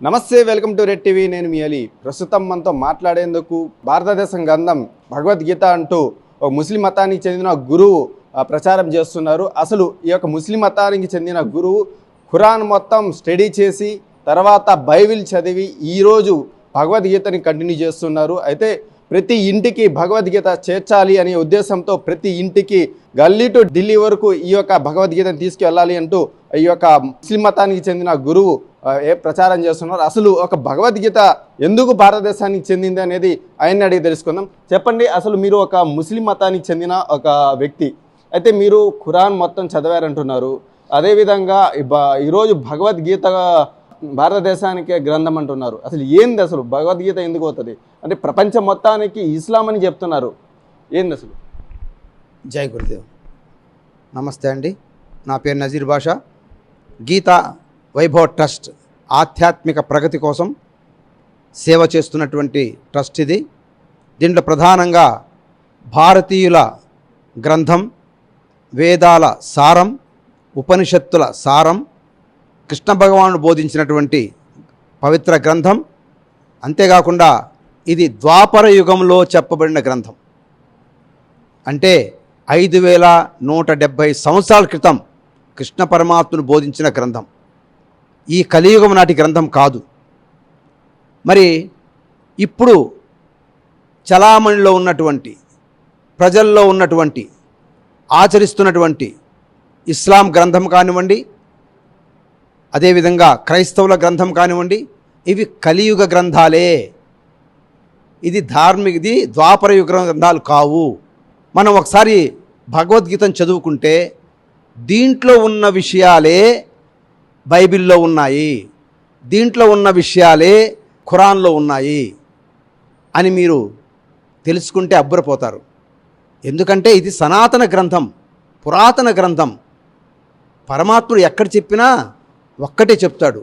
నమస్తే welcome to red TV. నేను మీ అలీ. ప్రస్తుతం మనతో మాట్లాడేందుకు భారతదేశం గంధం భగవద్గీత అంటూ ఒక ముస్లిం మతానికి చెందిన గురువు ప్రచారం చేస్తున్నారు. అసలు ఈ యొక్క ముస్లిం మతానికి చెందిన గురువు ఖురాన్ మొత్తం స్టడీ చేసి తర్వాత బైబిల్ చదివి ఈరోజు భగవద్గీతని కంటిన్యూ చేస్తున్నారు. అయితే ప్రతి ఇంటికి భగవద్గీత చేర్చాలి అనే ఉద్దేశంతో ప్రతి ఇంటికి గల్లీ టు ఢిల్లీ వరకు ఈ యొక్క భగవద్గీతను తీసుకెళ్ళాలి అంటూ ఈ యొక్క ముస్లిం మతానికి చెందిన గురువు ఏ ప్రచారం చేస్తున్నారు? అసలు ఒక భగవద్గీత ఎందుకు భారతదేశానికి చెందింది అనేది ఆయన్ని అడిగి తెలుసుకుందాం. చెప్పండి అసలు మీరు ఒక ముస్లిం మతానికి చెందిన ఒక వ్యక్తి అయితే మీరు ఖురాన్ మొత్తం చదివారంటున్నారు. అదేవిధంగా ఈరోజు భగవద్గీత భారతదేశానికే గ్రంథం అంటున్నారు. అసలు ఏంది అసలు? భగవద్గీత ఎందుకు అవుతుంది? అంటే ప్రపంచం మొత్తానికి ఇస్లాం అని చెప్తున్నారు. ఏంది అసలు? జై గురుదేవ్. నమస్తే అండి. నా పేరు నజీర్ బాషా. గీత వైభవ ట్రస్ట్ ఆధ్యాత్మిక ప్రగతి కోసం సేవ చేస్తున్నటువంటి ట్రస్ట్ ఇది. దీంట్లో ప్రధానంగా భారతీయుల గ్రంథం వేదాల సారం ఉపనిషత్తుల సారం కృష్ణ భగవానుడు బోధించినటువంటి పవిత్ర గ్రంథం. అంతేకాకుండా ఇది ద్వాపర యుగంలో చెప్పబడిన గ్రంథం. అంటే ఐదు వేల నూట డెబ్భై సంవత్సరాల క్రితం కృష్ణ పరమాత్మను బోధించిన గ్రంథం. ఈ కలియుగం నాటి గ్రంథం కాదు. మరి ఇప్పుడు చలామణిలో ఉన్నటువంటి ప్రజల్లో ఉన్నటువంటి ఆచరిస్తున్నటువంటి ఇస్లాం గ్రంథం కానివ్వండి అదేవిధంగా క్రైస్తవుల గ్రంథం కానివ్వండి ఇవి కలియుగ గ్రంథాలే. ఇది ధార్మిక ఇది ద్వాపరయుగ గ్రంథాలు కావు. మనం ఒకసారి భగవద్గీతను చదువుకుంటే దీంట్లో ఉన్న విషయాలే బైబిల్లో ఉన్నాయి. దీంట్లో ఉన్న విషయాలే ఖురాన్లో ఉన్నాయి అని మీరు తెలుసుకుంటే అబ్బురపోతారు. ఎందుకంటే ఇది సనాతన గ్రంథం పురాతన గ్రంథం. పరమాత్ముడు ఎక్కడ చెప్పినా ఒక్కటే చెప్తాడు.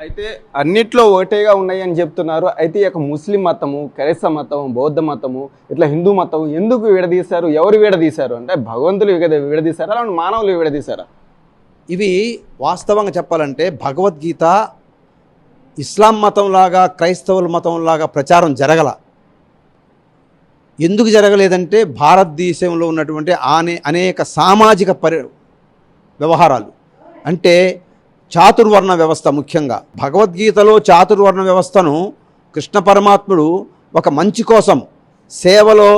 అయితే అన్నిట్లో ఒకటేగా ఉన్నాయి అని చెప్తున్నారు. అయితే ఈ యొక్క ముస్లిం మతము క్రైస్త మతము బౌద్ధ మతము ఇట్లా హిందూ మతం ఎందుకు విడదీశారు? ఎవరు విడదీశారు? అంటే భగవంతులు విడదీశారా? లేకుంటే మానవులు విడదీశారా? ఇవి వాస్తవంగా చెప్పాలంటే భగవద్గీత ఇస్లాం మతంలాగా క్రైస్తవుల మతంలాగా ప్రచారం జరగల. ఎందుకు జరగలేదంటే భారతదేశంలో ఉన్నటువంటి ఆనే అనేక సామాజిక పరి వ్యవహారాలు. అంటే చాతుర్వర్ణ వ్యవస్థ ముఖ్యంగా. భగవద్గీతలో చాతుర్వర్ణ వ్యవస్థను కృష్ణ పరమాత్ముడు ఒక మంచి కోసం సేవలో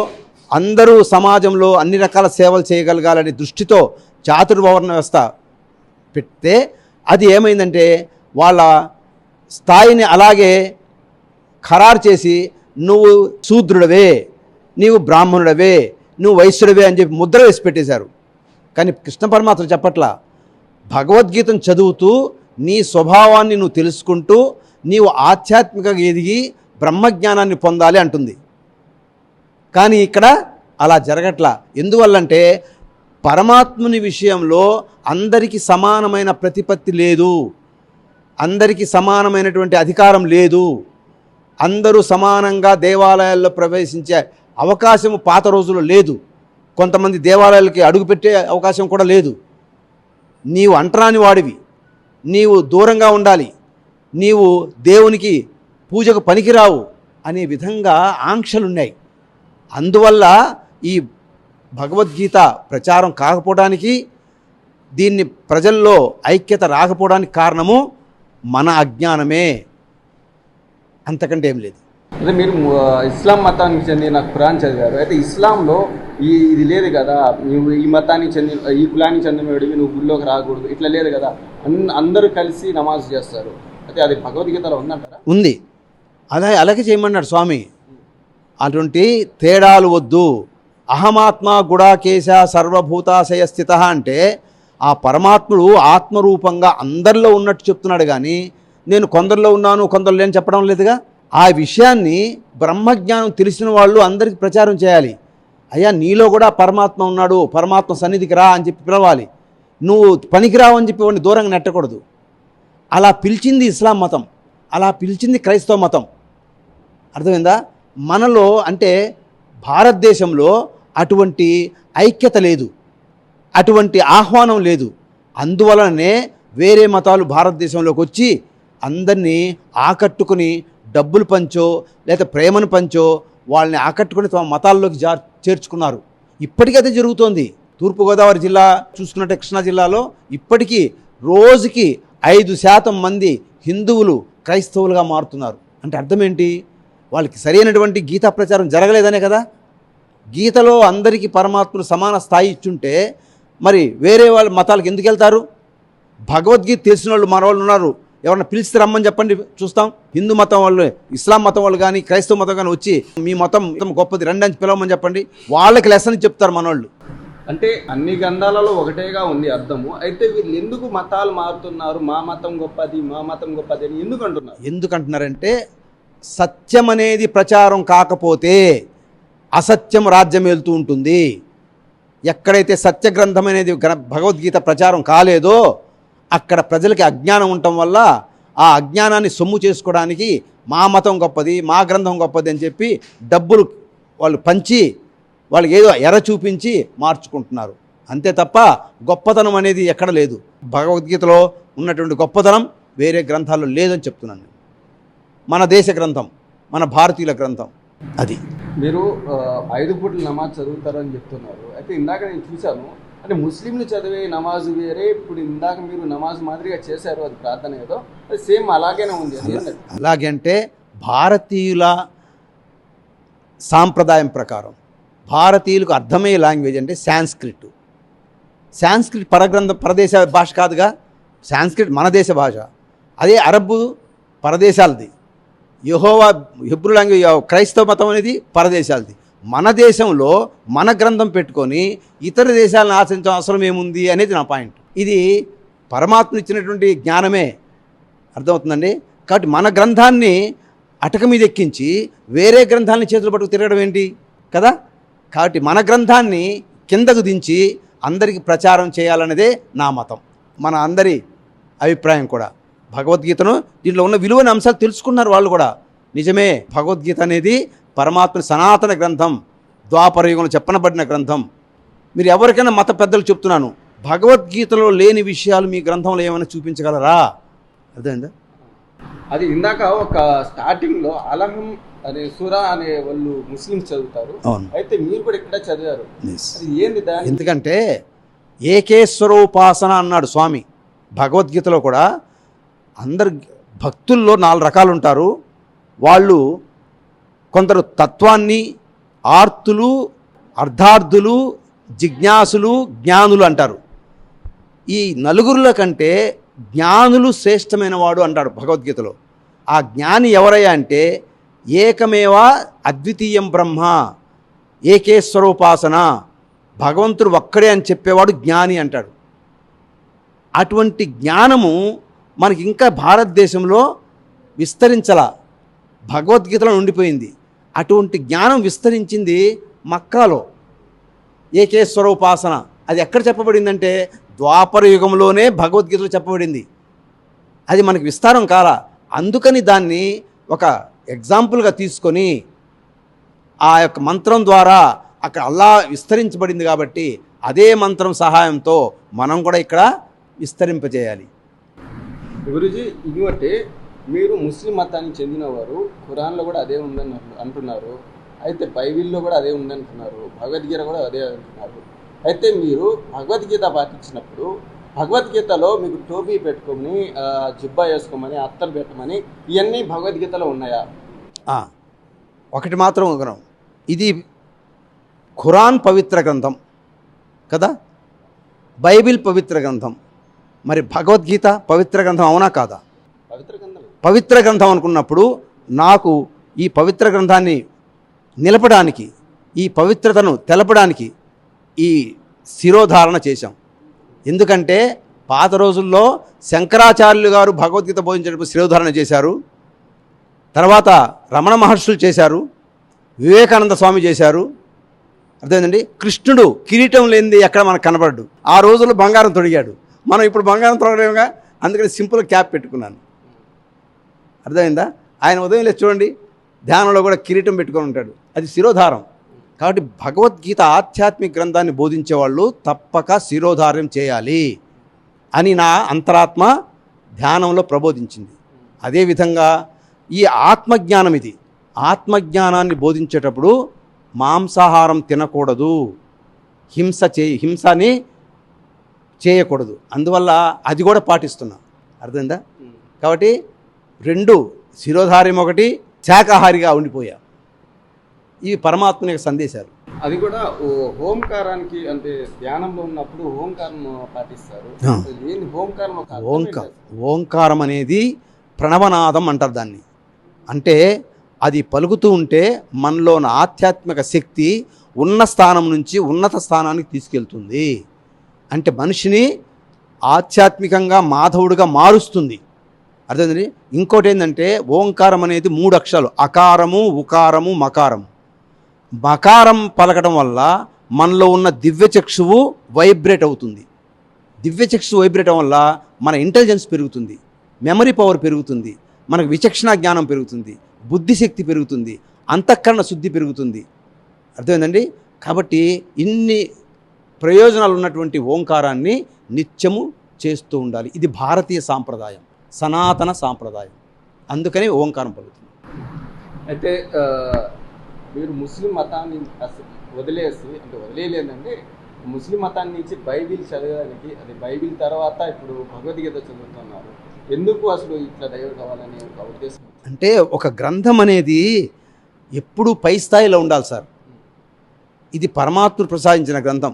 అందరూ సమాజంలో అన్ని రకాల సేవలు చేయగలగాలనే దృష్టితో చాతుర్వర్ణ వ్యవస్థ పెడితే అది ఏమైందంటే వాళ్ళ స్థాయిని అలాగే ఖరారు చేసి నువ్వు శూద్రుడవే నీవు బ్రాహ్మణుడవే నువ్వు వైశ్యుడవే అని చెప్పి ముద్ర వేసి పెట్టేశారు. కానీ కృష్ణ పరమాత్మ చెప్పట్లా భగవద్గీతను చదువుతూ నీ స్వభావాన్ని నువ్వు తెలుసుకుంటూ నీవు ఆధ్యాత్మికంగా ఎదిగి బ్రహ్మజ్ఞానాన్ని పొందాలి అంటుంది. కానీ ఇక్కడ అలా జరగట్లా. ఎందువల్లంటే పరమాత్ముని విషయంలో అందరికీ సమానమైన ప్రతిపత్తి లేదు. అందరికీ సమానమైనటువంటి అధికారం లేదు. అందరూ సమానంగా దేవాలయాల్లో ప్రవేశించే అవకాశము పాత రోజుల్లో లేదు. కొంతమంది దేవాలయాలకి అడుగుపెట్టే అవకాశం కూడా లేదు. నీవు అంటరాని వాడివి. నీవు దూరంగా ఉండాలి. నీవు దేవునికి పూజకు పనికిరావు అనే విధంగా ఆంక్షలున్నాయి. అందువల్ల ఈ భగవద్గీత ప్రచారం కాకపోవడానికి దీన్ని ప్రజల్లో ఐక్యత రాకపోవడానికి కారణము మన అజ్ఞానమే. అంతకంటే ఏం లేదు. అదే మీరు ఇస్లాం మతానికి చెందిన ఖురాన్ చదివారు. అయితే ఇస్లాంలో ఈ ఇది లేదు కదా నువ్వు ఈ మతానికి చెందిన ఈ కులానికి చెందినవాడివి నువ్వు గుళ్ళోకి రాకూడదు ఇట్లా లేదు కదా. అందరూ కలిసి నమాజ్ చేస్తారు. అయితే అది భగవద్గీతలో ఉందంటారా? ఉంది. అదే అలాగే చేయమన్నాడు స్వామి. అటువంటి తేడాలు వద్దు. అహమాత్మ గుడాకేశ సర్వభూతాశయ స్థిత అంటే ఆ పరమాత్ముడు ఆత్మరూపంగా అందరిలో ఉన్నట్టు చెప్తున్నాడు కానీ నేను కొందరిలో ఉన్నాను కొందరు లేని చెప్పడం లేదుగా? ఆ విషయాన్ని బ్రహ్మజ్ఞానం తెలిసిన వాళ్ళు అందరికీ ప్రచారం చేయాలి. అయ్యా నీలో కూడా పరమాత్మ ఉన్నాడు పరమాత్మ సన్నిధికి రా అని చెప్పి పిలవాలి. నువ్వు పనికిరావు అని చెప్పి వాడిని దూరంగా నెట్టకూడదు. అలా పిలిచింది ఇస్లాం మతం అలా పిలిచింది క్రైస్తవ మతం. అర్థమైందా? మనలో అంటే భారతదేశంలో అటువంటి ఐక్యత లేదు. అటువంటి ఆహ్వానం లేదు. అందువలనే వేరే మతాలు భారతదేశంలోకి వచ్చి అందరినీ ఆకట్టుకుని డబ్బులు పంచో లేదా ప్రేమను పంచో వాళ్ళని ఆకట్టుకుని తమ మతాల్లోకి జా చేర్చుకున్నారు. ఇప్పటికీ అదే జరుగుతోంది. తూర్పుగోదావరి జిల్లా చూసుకున్నట్టే కృష్ణా జిల్లాలో ఇప్పటికీ రోజుకి ఐదు శాతం మంది హిందువులు క్రైస్తవులుగా మారుతున్నారు. అంటే అర్థం ఏంటి? వాళ్ళకి సరైనటువంటి గీతా ప్రచారం జరగలేదనే కదా? గీతలో అందరికీ పరమాత్ముడు సమాన స్థాయి ఇచ్చుంటే మరి వేరే వాళ్ళ మతాలకు ఎందుకు వెళ్తారు? భగవద్గీత తెలిసిన వాళ్ళు మన వాళ్ళు ఉన్నారు. ఎవరన్నా పిలిస్తే రమ్మని చెప్పండి చూస్తాం. హిందూ మతం వాళ్ళు ఇస్లాం మతం వాళ్ళు కానీ క్రైస్తవ మతం కానీ వచ్చి మీ మతం మతం గొప్పది రండి అని పిలవమని చెప్పండి. వాళ్ళకి లెసన్ చెప్తారు మనోళ్ళు. అంటే అన్ని గ్రంథాలలో ఒకటేగా ఉంది అర్థము. అయితే వీళ్ళు ఎందుకు మతాలు మారుతున్నారు? మా మతం గొప్పది మా మతం గొప్పది అని ఎందుకు అంటున్నారు? ఎందుకంటున్నారంటే సత్యం అనేది ప్రచారం కాకపోతే అసత్యం రాజ్యం వెళ్తూ ఉంటుంది. ఎక్కడైతే సత్య గ్రంథం అనేది భగవద్గీత ప్రచారం కాలేదో అక్కడ ప్రజలకి అజ్ఞానం ఉండటం వల్ల ఆ అజ్ఞానాన్ని సొమ్ము చేసుకోవడానికి మా మతం గొప్పది మా గ్రంథం గొప్పది అని చెప్పి డబ్బులు వాళ్ళు పంచి వాళ్ళకి ఏదో ఎర చూపించి మార్చుకుంటున్నారు. అంతే తప్ప గొప్పతనం అనేది ఎక్కడ లేదు. భగవద్గీతలో ఉన్నటువంటి గొప్పతనం వేరే గ్రంథాల్లో లేదని చెప్తున్నాను మన దేశ గ్రంథం మన భారతీయుల గ్రంథం. అది. మీరు ఐదు పూటలు నమాజ్ చదువుతారు అని చెప్తున్నారు. అయితే ఇందాక నేను చూశాను అంటే ముస్లింలు చదివే నమాజ్ వేరే ఇప్పుడు ఇందాక మీరు నమాజ్ మాదిరిగా చేశారు అది ప్రార్థన ఏదో అది సేమ్ అలాగేనే ఉంది అలాగే అంటే భారతీయుల సాంప్రదాయం ప్రకారం భారతీయులకు అర్థమయ్యే లాంగ్వేజ్ అంటే సాంస్క్రిట్. సాంస్క్రిట్ పరగ్రంథ పరదేశ భాష కాదుగా సాంస్క్రిట్ మన దేశ భాష. అదే అరబ్బు పరదేశాలది. యహోవా హెబ్రు లాంగ్వేజ్ క్రైస్తవ మతం అనేది పరదేశాలది. మన దేశంలో మన గ్రంథం పెట్టుకొని ఇతర దేశాలను ఆశించడం అవసరం ఏముంది అనేది నా పాయింట్. ఇది పరమాత్మ ఇచ్చినటువంటి జ్ఞానమే. అర్థమవుతుందండి? కాబట్టి మన గ్రంథాన్ని అటక మీద ఎక్కించి వేరే గ్రంథాన్ని చేతులు పట్టుకు తిరగడం ఏంటి? కదా? కాబట్టి మన గ్రంథాన్ని కిందకు దించి అందరికీ ప్రచారం చేయాలనేదే నా మతం. మన అందరి అభిప్రాయం కూడా. భగవద్గీతను దీంట్లో ఉన్న విలువైన అంశాలు తెలుసుకున్నారు వాళ్ళు కూడా. నిజమే భగవద్గీత అనేది పరమాత్మ సనాతన గ్రంథం ద్వాపర యుగంలో చెప్పనబడిన గ్రంథం. మీరు ఎవరికైనా మత పెద్దలు చెప్తున్నాను భగవద్గీతలో లేని విషయాలు మీ గ్రంథంలో ఏమైనా చూపించగలరా? అర్థమైందా? అది ఇందాక ఒక స్టార్టింగ్లో అలహం అనే సురా అనే వాళ్ళు ముస్లింస్ చదువుతారు. అవును. అయితే మీరు కూడా ఇక్కడ చదివారు. ఏంది ఎందుకంటే ఏకేశ్వరోపాసన అన్నాడు స్వామి. భగవద్గీతలో కూడా అందరు భక్తుల్లో నాలుగు రకాలు ఉంటారు వాళ్ళు కొందరు తత్వాన్ని ఆర్తులు అర్ధార్థులు జిజ్ఞాసులు జ్ఞానులు అంటారు. ఈ నలుగురుల కంటే జ్ఞానులు శ్రేష్టమైన వాడు అంటాడు భగవద్గీతలో. ఆ జ్ఞాని ఎవరయ్యా అంటే ఏకమేవా అద్వితీయం బ్రహ్మ ఏకేశ్వరోపాసన భగవంతుడు ఒక్కడే అని చెప్పేవాడు జ్ఞాని అంటాడు. అటువంటి జ్ఞానము మనకి ఇంకా భారతదేశంలో విస్తరించల భగవద్గీతలో ఉండిపోయింది. అటువంటి జ్ఞానం విస్తరించింది మక్కాలో ఏకేశ్వరోపాసన అది ఎక్కడ చెప్పబడిందంటే ద్వాపర యుగంలోనే భగవద్గీతలో చెప్పబడింది. అది మనకి విస్తారం కాల. అందుకని దాన్ని ఒక ఎగ్జాంపుల్గా తీసుకొని ఆ యొక్క మంత్రం ద్వారా అక్కడ అల్లా విస్తరించబడింది కాబట్టి అదే మంత్రం సహాయంతో మనం కూడా ఇక్కడ విస్తరింపజేయాలి. గురుజీ ఇంకోటి మీరు ముస్లిం మతానికి చెందినవారు ఖురాన్లో కూడా అదే ఉందని అంటున్నారు. అయితే బైబిల్లో కూడా అదే ఉందంటున్నారు భగవద్గీత కూడా అదే అంటున్నారు. అయితే మీరు భగవద్గీత పాటించినప్పుడు భగవద్గీతలో మీకు టోపీ పెట్టుకోమని జిబ్బా వేసుకోమని అత్తలు పెట్టమని ఇవన్నీ భగవద్గీతలో ఉన్నాయా? ఒకటి మాత్రం ఒకరం ఇది ఖురాన్ పవిత్ర గ్రంథం కదా? బైబిల్ పవిత్ర గ్రంథం. మరి భగవద్గీత పవిత్ర గ్రంథం అవునా కాదా? పవిత్ర గ్రంథం. అనుకున్నప్పుడు నాకు ఈ పవిత్ర గ్రంథాన్ని నిలపడానికి ఈ పవిత్రతను తెలపడానికి ఈ శిరోధారణ చేశాం. ఎందుకంటే పాత రోజుల్లో శంకరాచార్యులు గారు భగవద్గీత బోధించేటప్పుడు శిరోధారణ చేశారు. తర్వాత రమణ మహర్షులు చేశారు. వివేకానంద స్వామి చేశారు. అర్థమైందండి? కృష్ణుడు కిరీటం లేనిది ఎక్కడ మనకు కనబడ్డు. ఆ రోజుల్లో బంగారం తొడిగాడు. మనం ఇప్పుడు బంగారం తొలగలేముగా? అందుకని సింపుల్ క్యాప్ పెట్టుకున్నాను. అర్థమైందా? ఆయన ఉదయం లేదు చూడండి ధ్యానంలో కూడా కిరీటం పెట్టుకొని ఉంటాడు. అది శిరోధారం. కాబట్టి భగవద్గీత ఆధ్యాత్మిక గ్రంథాన్ని బోధించే వాళ్ళు తప్పక శిరోధార్యం చేయాలి అని నా అంతరాత్మ ధ్యానంలో ప్రబోధించింది. అదేవిధంగా ఈ ఆత్మజ్ఞానం ఇది. ఆత్మజ్ఞానాన్ని బోధించేటప్పుడు మాంసాహారం తినకూడదు. హింస చే హింసని చేయకూడదు. అందువల్ల అది కూడా పాటిస్తున్నా. అర్థమైందా? కాబట్టి రెండు శిరోధార్యం ఒకటి శాకాహారిగా ఉండిపోయా. ఇవి పరమాత్మ యొక్క సందేశాలు. అది కూడా హోంకారానికి అంటే ధ్యానంలో ఉన్నప్పుడు హోంకారం పాటిస్తారు. హోంకారం? ఓంకారం అనేది ప్రణవనాదం అంటారు దాన్ని. అంటే అది పలుకుతూ ఉంటే మనలో ఉన్న ఆధ్యాత్మిక శక్తి ఉన్న స్థానం నుంచి ఉన్నత స్థానానికి తీసుకెళ్తుంది. అంటే మనిషిని ఆధ్యాత్మికంగా మాధవుడిగా మారుస్తుంది. అర్థమైంది ఇంకోటి ఏంటంటే ఓంకారం అనేది మూడు అక్షరాలు. అకారము ఉకారము మకారము. మకారం పలకడం వల్ల మనలో ఉన్న దివ్యచక్షువు వైబ్రేట్ అవుతుంది. దివ్యచక్షు వైబ్రేట్ వల్ల మన ఇంటెలిజెన్స్ పెరుగుతుంది. మెమరీ పవర్ పెరుగుతుంది. మనకు విచక్షణ జ్ఞానం పెరుగుతుంది. బుద్ధిశక్తి పెరుగుతుంది. అంతఃకరణ శుద్ధి పెరుగుతుంది. అర్థమైందండి? కాబట్టి ఇన్ని ప్రయోజనాలు ఉన్నటువంటి ఓంకారాన్ని నిత్యము చేస్తూ ఉండాలి. ఇది భారతీయ సాంప్రదాయం సనాతన సాంప్రదాయం. అందుకని ఓంకారం పలుకుతుంది. అయితే మీరు ముస్లిం మతాన్ని వదిలేసి అంటే వదిలేయలేదంటే ముస్లిం మతాన్ని నుంచి బైబిల్ చదవడానికి అది బైబిల్ తర్వాత ఇప్పుడు భగవద్గీత చదువుతున్నారు. ఎందుకు అసలు ఇట్లా డైవర్ట్ అవ్వాలనే ఒక ఉద్దేశం? అంటే ఒక గ్రంథం అనేది ఎప్పుడూ పై స్థాయిలో ఉండాలి సార్. ఇది పరమాత్ముడు ప్రసాదించిన గ్రంథం.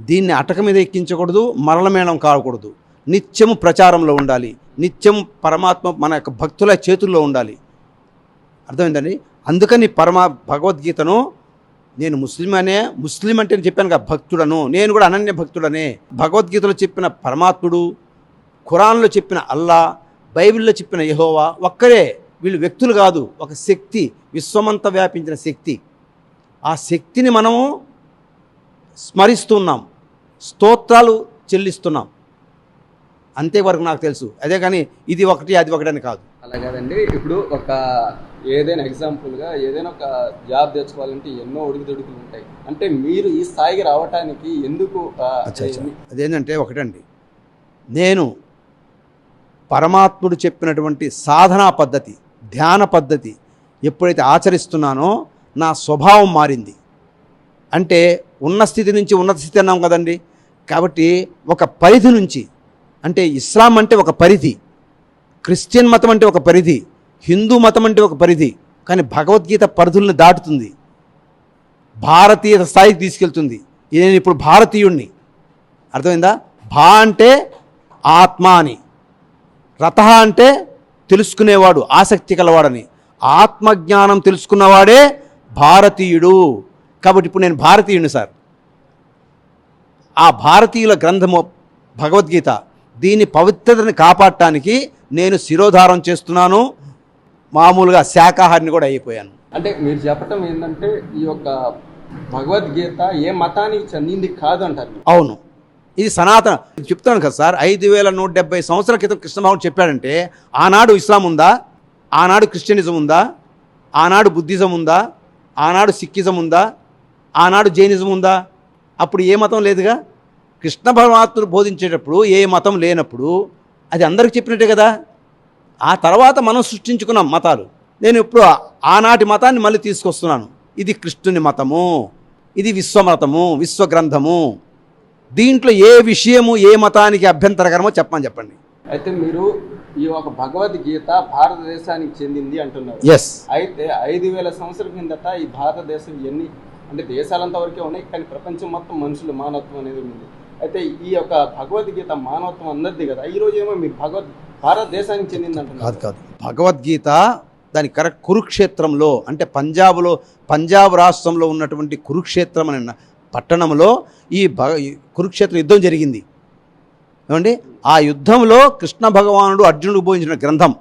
దీన్ని అటక మీద ఎక్కించకూడదు మరలమేళం కాకూడదు. నిత్యము ప్రచారంలో ఉండాలి. నిత్యం పరమాత్మ మన యొక్క భక్తుల చేతుల్లో ఉండాలి. అర్థమైందండి? అందుకని పరమా భగవద్గీతను నేను ముస్లిం అనే ముస్లిం అంటే నేను చెప్పాను కదా భక్తుడను. నేను కూడా అనన్య భక్తుడనే. భగవద్గీతలో చెప్పిన పరమాత్ముడు ఖురాన్లో చెప్పిన అల్లా బైబిల్లో చెప్పిన యహోవా ఒక్కరే. వీళ్ళు వ్యక్తులు కాదు ఒక శక్తి విశ్వమంతా వ్యాపించిన శక్తి. ఆ శక్తిని మనము స్మరిస్తున్నాం. స్తోత్రాలు చెల్లిస్తున్నాం. అంతేవరకు నాకు తెలుసు. అదే కానీ ఇది ఒకటి అది ఒకటి అని కాదు. అలా కాదండి. ఇప్పుడు ఒక ఏదైనా ఎగ్జాంపుల్గా ఏదైనా ఒక జాబ్ తెచ్చుకోవాలంటే ఎన్నో ఒడిదుడుకులు ఉంటాయి. అంటే మీరు ఈ స్థాయికి రావటానికి ఎందుకు అదేంటంటే ఒకటండి. నేను పరమాత్ముడు చెప్పినటువంటి సాధనా పద్ధతి ధ్యాన పద్ధతి ఎప్పుడైతే ఆచరిస్తున్నానో నా స్వభావం మారింది. అంటే ఉన్న స్థితి నుంచి ఉన్నత స్థితి అన్నాం కదండి. కాబట్టి ఒక పరిధి నుంచి అంటే ఇస్లాం అంటే ఒక పరిధి క్రిస్టియన్ మతం అంటే ఒక పరిధి హిందూ మతం అంటే ఒక పరిధి కానీ భగవద్గీత పరిధుల్ని దాటుతుంది. భారతీయ స్థాయికి తీసుకెళ్తుంది. నేను ఇప్పుడు భారతీయుణ్ణి. అర్థమైందా? భా అంటే ఆత్మ అని. రథ అంటే తెలుసుకునేవాడు ఆసక్తి కలవాడని. ఆత్మజ్ఞానం తెలుసుకున్నవాడే భారతీయుడు. కాబట్టి ఇప్పుడు నేను భారతీయుడిని సార్. ఆ భారతీయుల గ్రంథము భగవద్గీత దీని పవిత్రతని కాపాడటానికి నేను శిరోధారం చేస్తున్నాను. మామూలుగా శాకాహారిని కూడా అయిపోయాను. అంటే మీరు చెప్పటం ఏంటంటే ఈ యొక్క భగవద్గీత ఏ మతానికి చెందింది కాదు అంటారు మీరు. అవును. ఇది సనాతన చెప్తాను కదా సార్ ఐదు వేల నూట డెబ్బై సంవత్సరాల క్రితం కృష్ణభగవాన్ చెప్పాడంటే ఆనాడు ఇస్లాం ఉందా? ఆనాడు క్రిస్టియనిజం ఉందా? ఆనాడు బుద్ధిజం ఉందా? ఆనాడు సిక్కిజం ఉందా? ఆనాడు జైనిజం ఉందా? అప్పుడు ఏ మతం లేదుగా? కృష్ణ పరమాత్ముడు బోధించేటప్పుడు ఏ మతం లేనప్పుడు అది అందరికి చెప్పినట్టే కదా? ఆ తర్వాత మనం సృష్టించుకున్నాం మతాలు. నేను ఇప్పుడు ఆనాటి మతాన్ని మళ్ళీ తీసుకొస్తున్నాను. ఇది కృష్ణుని మతము ఇది విశ్వమతము విశ్వగ్రంథము దీంట్లో ఏ విషయము ఏ మతానికి అభ్యంతరకరమో చెప్పమని చెప్పండి. అయితే మీరు ఈ ఒక భగవద్గీత భారతదేశానికి చెందింది అంటున్నారు. ఎస్ అయితే ఐదు వేల సంవత్సరాల కిందట ఈ భారతదేశం ఎన్ని అంటే దేశాలంతా వరకే ఉన్నాయి కానీ ప్రపంచం మొత్తం మనుషులు మానవత్వం అనేది ఉంది. అయితే ఈ యొక్క భగవద్గీత మానవత్వం అన్నది కదా ఈ రోజు ఏమో మీరు భగవద్ భారతదేశానికి చెందింది కాదు అంటున్నారు కాదు. భగవద్గీత దాని కరెక్ట్ కురుక్షేత్రంలో అంటే పంజాబ్లో పంజాబ్ రాష్ట్రంలో ఉన్నటువంటి కురుక్షేత్రం అనే పట్టణంలో ఈ భగ కురుక్షేత్ర యుద్ధం జరిగింది. ఏమండి? ఆ యుద్ధంలో కృష్ణ భగవానుడు అర్జునుడు బోధించిన గ్రంథం.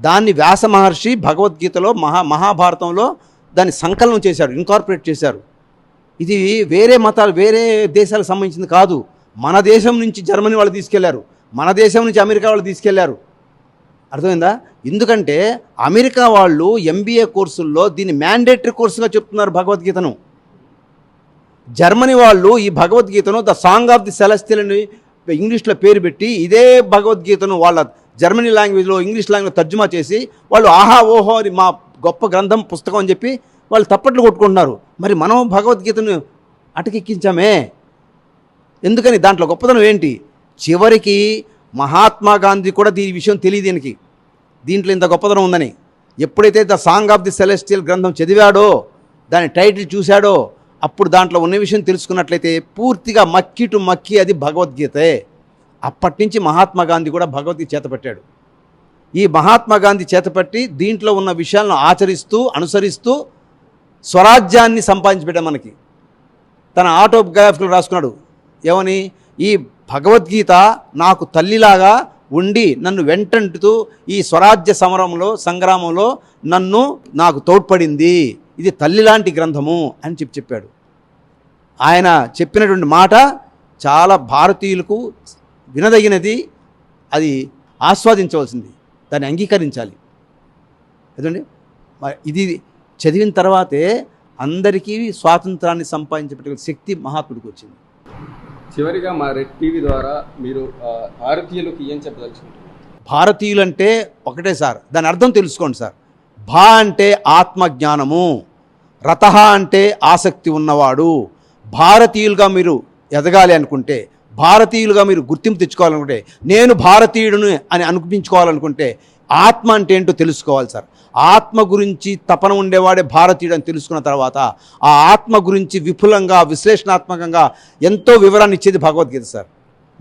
దాన్ని వ్యాస మహర్షి భగవద్గీతలో మహా మహాభారతంలో దాన్ని సంకలనం చేశారు ఇన్కార్పొరేట్ చేశారు. ఇది వేరే మతాలు వేరే దేశాలకు సంబంధించింది కాదు. మన దేశం నుంచి జర్మనీ వాళ్ళు తీసుకెళ్ళారు మన దేశం నుంచి అమెరికా వాళ్ళు తీసుకెళ్ళారు. అర్థమైందా? ఎందుకంటే అమెరికా వాళ్ళు ఎంబీఏ కోర్సుల్లో దీన్ని మ్యాండేటరీ కోర్సుగా చెప్తున్నారు భగవద్గీతను. జర్మనీ వాళ్ళు ఈ భగవద్గీతను the song of the celestial అని ఇంగ్లీష్లో పేరు పెట్టి ఇదే భగవద్గీతను వాళ్ళ జర్మనీ లాంగ్వేజ్లో ఇంగ్లీష్ లాంగ్వేజ్ తర్జుమా చేసి వాళ్ళు ఆహా ఓహో అని మా గొప్ప గ్రంథం పుస్తకం అని చెప్పి వాళ్ళు తప్పట్లు కొట్టుకుంటున్నారు. మరి మనం భగవద్గీతను అటకెక్కించామే. ఎందుకని? దాంట్లో గొప్పతనం ఏంటి? చివరికి మహాత్మా గాంధీ కూడా దీని విషయం తెలియదు దీనికి. దీంట్లో ఇంత గొప్పతనం ఉందని. ఎప్పుడైతే the song of the celestial గ్రంథం చదివాడో దాని టైటిల్ చూశాడో అప్పుడు దాంట్లో ఉన్న విషయం తెలుసుకున్నట్లయితే పూర్తిగా మక్కి టు మక్కి అది భగవద్గీతే. అప్పటి నుంచి మహాత్మా గాంధీ కూడా భగవద్గీత చేతపట్టాడు ఈ మహాత్మా గాంధీ చేతపట్టి దీంట్లో ఉన్న విషయాలను ఆచరిస్తూ అనుసరిస్తూ స్వరాజ్యాన్ని సంపాదించి మనకి. తన ఆటోగ్రాఫ్లో రాసుకున్నాడు. ఏమని? ఈ భగవద్గీత నాకు తల్లిలాగా ఉండి నన్ను వెంటంటుతూ ఈ స్వరాజ్య సమరంలో సంగ్రామంలో నన్ను నాకు తోడ్పడింది. ఇది తల్లిలాంటి గ్రంథము అని చెప్పి చెప్పాడు. ఆయన చెప్పినటువంటి మాట చాలా భారతీయులకు వినదగినది. అది ఆస్వాదించవలసింది. దాన్ని అంగీకరించాలి. మరి ఇది చదివిన తర్వాతే అందరికీ స్వాతంత్రాన్ని సంపాదించేటటువంటి శక్తి మహాత్ముడికి వచ్చింది. చివరిగా మా రెడ్ టీవీ ద్వారా మీరు భారతీయులకు ఏం చెప్పదలుచుకుంటున్నారు? భారతీయులంటే ఒకటే సార్ దాని అర్థం తెలుసుకోండి సార్. భా అంటే ఆత్మజ్ఞానము రత అంటే ఆసక్తి ఉన్నవాడు. భారతీయులుగా మీరు ఎదగాలి అనుకుంటే భారతీయులుగా మీరు గుర్తింపు తెచ్చుకోవాలనుకుంటే నేను భారతీయుడిని అని అనిపించుకోవాలనుకుంటే ఆత్మ అంటే ఏంటో తెలుసుకోవాలి సార్. ఆత్మ గురించి తపన ఉండేవాడే భారతీయుడు అని తెలుసుకున్న తర్వాత ఆ ఆత్మ గురించి విపులంగా విశ్లేషణాత్మకంగా ఎంతో వివరాన్ని ఇచ్చేది భగవద్గీత సార్.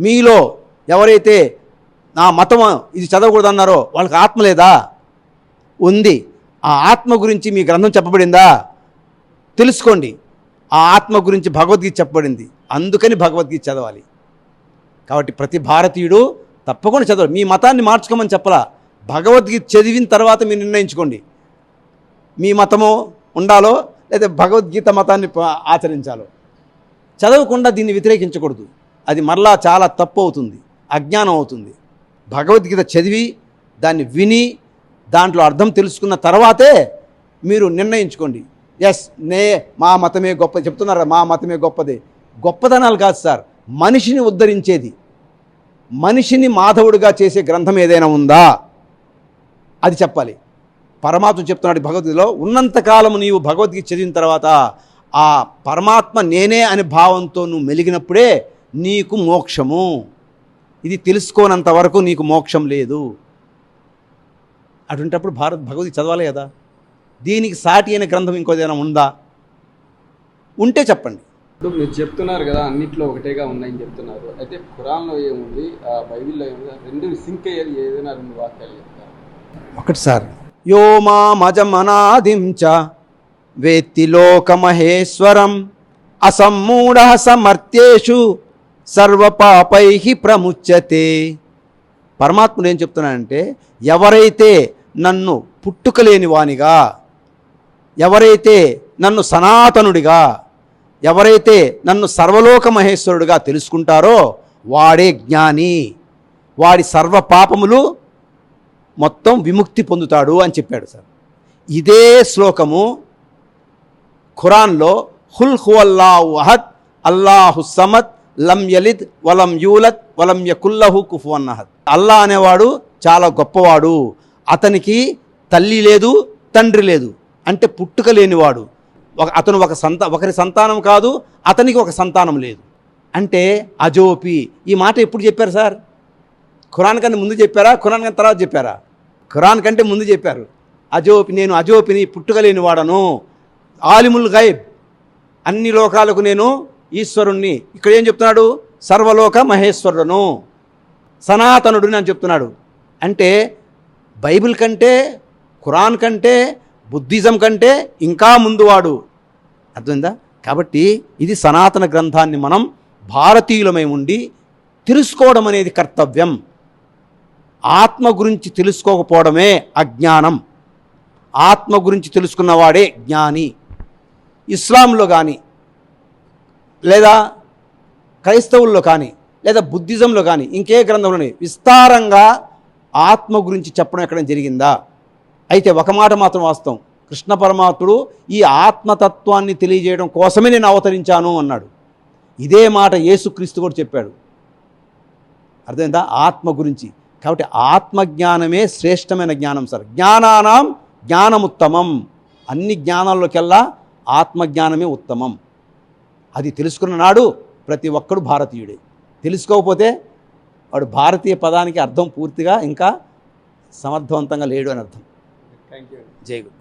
మీలో ఎవరైతే నా మతం ఇది చదవకూడదన్నారో వాళ్ళకి ఆత్మ లేదా? ఉంది. ఆ ఆత్మ గురించి మీ గ్రంథం చెప్పబడిందా? తెలుసుకోండి. ఆ ఆత్మ గురించి భగవద్గీత చెప్పబడింది. అందుకని భగవద్గీత చదవాలి. కాబట్టి ప్రతి భారతీయుడు తప్పకుండా చదవాలి. మీ మతాన్ని మార్చుకోమని చెప్పలా. భగవద్గీత చదివిన తర్వాత మీరు నిర్ణయించుకోండి. మీ మతము ఉండాలో లేదా భగవద్గీత మతాన్ని ఆచరించాలో. చదవకుండా దీన్ని వ్యతిరేకించకూడదు. అది మరలా చాలా తప్పు అవుతుంది అజ్ఞానం అవుతుంది. భగవద్గీత చదివి దాన్ని విని దాంట్లో అర్థం తెలుసుకున్న తర్వాతే మీరు నిర్ణయించుకోండి. ఎస్ నే మా మతమే గొప్ప చెప్తున్నారు? మా మతమే గొప్పది. గొప్పదనాలు కాదు సార్. మనిషిని ఉద్ధరించేది. మనిషిని మాధవుడిగా చేసే గ్రంథం ఏదైనా ఉందా? అది చెప్పాలి. పరమాత్మ చెప్తున్నాడు భగవద్గీతలో ఉన్నంతకాలం నీవు భగవద్గీత చదివిన తర్వాత ఆ పరమాత్మ నేనే అనే భావంతో నువ్వు మెలిగినప్పుడే నీకు మోక్షము. ఇది తెలుసుకోనంత వరకు నీకు మోక్షం లేదు. అటువంటప్పుడు భారత్ భగవద్గీత చదవాలి కదా. దీనికి సాటి అయిన గ్రంథం ఇంకోదైనా ఉందా? ఉంటే చెప్పండి. ఇప్పుడు మీరు చెప్తున్నారు కదా అన్నిట్లో ఒకటేగా ఉన్నాయని చెప్తున్నారు. అయితే ఖురాన్లో ఏముంది? బైబిల్లో ఏముంది? రెండు సింక్ అయ్యేది ఏదైనా రెండు వాక్యాలు చెప్తారు? ఒకటి సార్. యో మామజమనాదిం చ వేత్తి లోకమహేశ్వరం అసమ్మూఢ సమర్థ్యేషు సర్వపాపై ప్రముచ్యతే. పరమాత్ముడు ఏం చెప్తున్నానంటే ఎవరైతే నన్ను పుట్టుకలేని వానిగా ఎవరైతే నన్ను సనాతనుడిగా ఎవరైతే నన్ను సర్వలోక మహేశ్వరుడుగా తెలుసుకుంటారో వాడే జ్ఞాని. వాడి సర్వ పాపములు మొత్తం విముక్తి పొందుతాడు అని చెప్పాడు సార్. ఇదే శ్లోకము ఖురాన్లో హుల్ హువల్లాహు అహద్ అల్లాహు సమద్ లం యలిద్ వలం యూలత్ వలం యకుల్లహు కుఫువన్ అహద్. అల్లా అనేవాడు చాలా గొప్పవాడు. అతనికి తల్లి లేదు తండ్రి లేదు. అంటే పుట్టుక లేనివాడు. ఒక అతను ఒక సంత ఒకరి సంతానం కాదు అతనికి ఒక సంతానం లేదు. అంటే అజోపి. ఈ మాట ఎప్పుడు చెప్పారు సార్? ఖురాన్ కంటే ముందు చెప్పారా? ఖురాన్ కంటే తర్వాత చెప్పారా? ఖురాన్ కంటే ముందు చెప్పారు. అజోపి నేను అజోపిని పుట్టుకలేని వాడను. ఆలిముల్ గైబ్. అన్ని లోకాలకు నేను ఈశ్వరుణ్ణి. ఇక్కడ ఏం చెప్తున్నాడు? సర్వలోక మహేశ్వరుడును. సనాతనుడు అని చెప్తున్నాడు. అంటే బైబిల్ కంటే ఖురాన్ కంటే బుద్ధిజం కంటే ఇంకా ముందువాడు. అర్థమైందా? కాబట్టి ఇది సనాతన గ్రంథాన్ని మనం భారతీయులమై ఉండి తెలుసుకోవడం అనేది కర్తవ్యం. ఆత్మ గురించి తెలుసుకోకపోవడమే అజ్ఞానం. ఆత్మ గురించి తెలుసుకున్నవాడే జ్ఞాని. ఇస్లాంలో కానీ లేదా క్రైస్తవుల్లో కానీ లేదా బుద్ధిజంలో కానీ ఇంకే గ్రంథంలోని విస్తారంగా ఆత్మ గురించి చెప్పడం ఎక్కడ జరిగిందా? అయితే ఒక మాట మాత్రం వాస్తవం. కృష్ణ పరమాత్ముడు ఈ ఆత్మతత్వాన్ని తెలియజేయడం కోసమే నేను అవతరించాను అన్నాడు. ఇదే మాట యేసుక్రీస్తు కూడా చెప్పాడు. అర్థమైందా? ఆత్మ గురించి. కాబట్టి ఆత్మజ్ఞానమే శ్రేష్టమైన జ్ఞానం సార్. జ్ఞానానాం జ్ఞానముత్తమం. అన్ని జ్ఞానాల్లోకెల్లా ఆత్మజ్ఞానమే ఉత్తమం. అది తెలుసుకున్న నాడు ప్రతి ఒక్కడు భారతీయుడే. తెలుసుకోకపోతే వాడు భారతీయ పదానికి అర్థం పూర్తిగా ఇంకా సమర్థవంతంగా లేడు అని అర్థం. థ్యాంక్ యూ జై గురు